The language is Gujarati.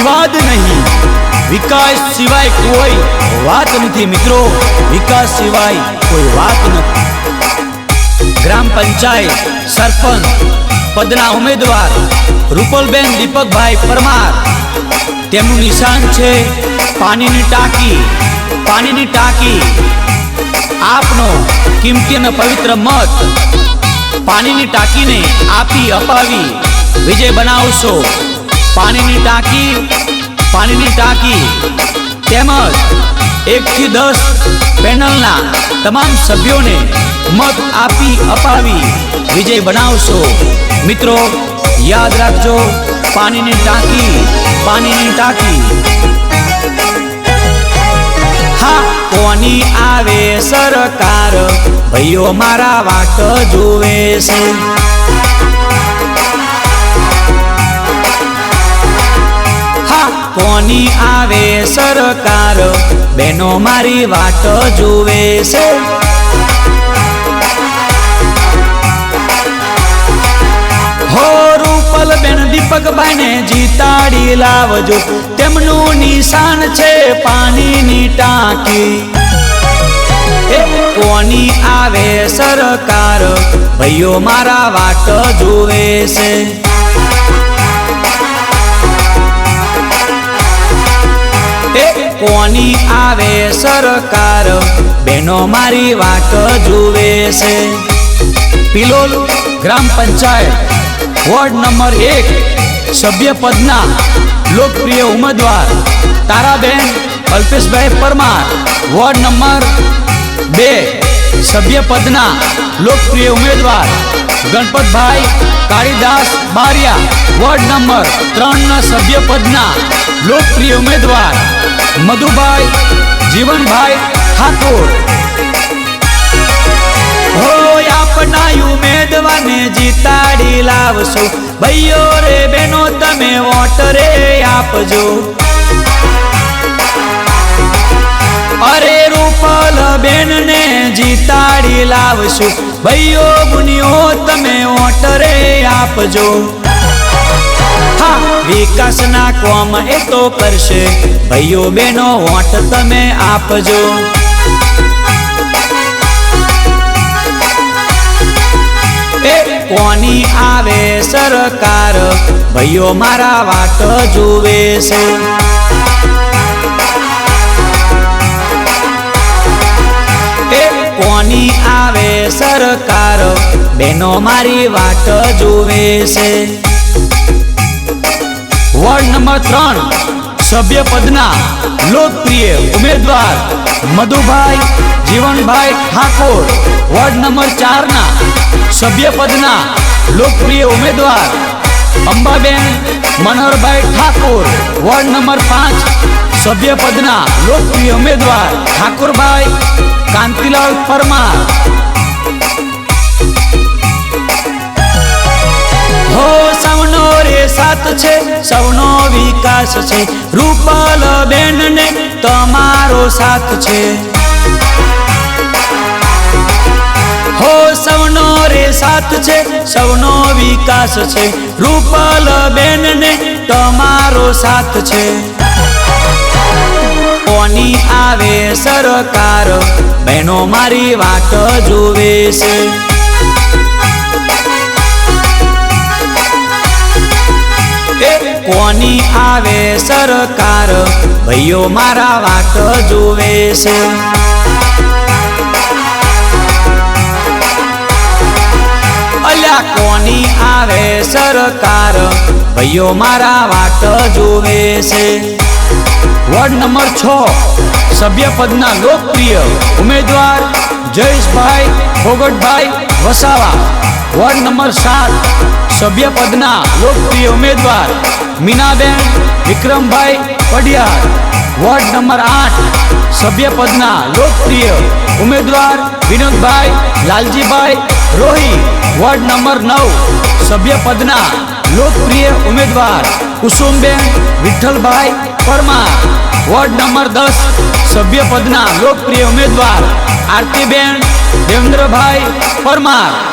વિવાદ નહીં. વિકાસ સિવાય કોઈ વાત નથી મિત્રો. વિકાસ સિવાય કોઈ વાત નથી. ગ્રામ પંચાયત સરપંચ, પદના ઉમેદવાર, રૂપલબેન દીપકભાઈ પરમાર. તેમનું નિશાન છે પાણીની ટાંકી પાણીની ટાંકી. આપનો કિંમતી અને પવિત્ર મત પાણીની ટાંકીને આપી અપાવી. વિજય બનાવશો. પાણીની ટાંકી પાણીની ટાંકી. તેમજ એકથી દસ પેનલના તમામ સભ્યોને મત આપી, અપાવી, વિજય બનાવશો. મિત્રો, યાદ રાખજો, પાણીની ટાંકી પાણીની ટાંકી. હા, કોની આવે સરકાર? ભાઈઓ, મારા વાટ જોવે છે. કોની આવે સરકાર? બેનો મારી વાટ જુએ છે. હો રૂપલ બેન દીપકભાઈ ને જીતાડી લાવજો. તેમનું નિશાન છે પાણીની ટાંકી. કોની આવે સરકાર? ભાઈઓ મારા વાટ જુએ છે. કોની આવે સરકાર? બેનો મારી વાત જુએ છે. પિલોલ ગ્રામ પંચાયત, વોર્ડ નંબર એક, સભ્ય પદના લોકપ્રિય ઉમેદવાર તારાબેન અલ્પેશભાઈ પરમાર, વોર્ડ નંબર બે, સભ્ય પદના લોકપ્રિય ઉમેદવાર ગણપતભાઈ કાળીદાસ બારિયા, વોર્ડ નંબર ત્રણના સભ્ય પદના લોકપ્રિય ઉમેદવાર મધુભાઈ, જીવનભાઈ ઠાકોર. હોય આપના ઉમેદવારને જીતાડી લાવશો. ભાઈઓ રે બેનો, તમે વોટ રે આપજો. અરે રૂપલ બેન ને જીતાડી લાવશું. ભાઈઓ બુનિયો તમે વોટ રે આપજો. વિકાસના કોમ એ તો કરશે. ભાઈઓ બેનો વોટ તમે આપજો. કોની આવે સરકાર? ભાઈઓ મારા વાટ જુએ છે. કોની આવે સરકાર? બેનો મારી વાટ જુએ છે. વોર્ડ નંબર ત્રણ, સભ્ય પદના લોકપ્રિય ઉમેદવાર મધુભાઈ જીવનભાઈ ઠાકોર. વોર્ડ નંબર ચારના, સભ્ય પદના લોકપ્રિય ઉમેદવાર અંબાબેન મનોહરભાઈ ઠાકોર. વોર્ડ નંબર પાંચ, સભ્ય પદના લોકપ્રિય ઉમેદવાર ઠાકોરભાઈ કાંતિલાલ પરમાર. સૌનો વિકાસ છે. રૂપલ બેન ને તમારો સાથ છે. હો, સૌનો રે સાથ છે. સૌનો વિકાસ છે. રૂપલ બેન ને તમારો સાથ છે. કોની આવે સરકાર? બહેનો મારી વાત જોવે છે. એ કોની આવે સરકાર? ભાઈઓ મારા વાટ જોવે છે. અલ્યા, કોની આવે સરકાર? ભાઈઓ મારા વાટ જોવે છે. વોર્ડ નંબર છ સભ્ય પદના લોકપ્રિય ઉમેદવાર જયેશભાઈ ફોગટભાઈ વસાવા વોર્ડ નંબર સાત સભ્ય પદના લોકપ્રિય ઉમેદવાર મીનાબેન વિક્રમભાઈ પડિયાર વોર્ડ નંબર આઠ સભ્ય પદના લોકપ્રિય ઉમેદવાર વિનોદભાઈ લાલજીભાઈ રોહી વોર્ડ નંબર નવ સભ્ય પદના લોકપ્રિય ઉમેદવાર કુસુમબેન વિઠ્ઠલભાઈ પરમાર વોર્ડ નંબર દસ સભ્ય પદના લોકપ્રિય ઉમેદવાર આરતીબેન દેવેન્દ્રભાઈ પરમાર.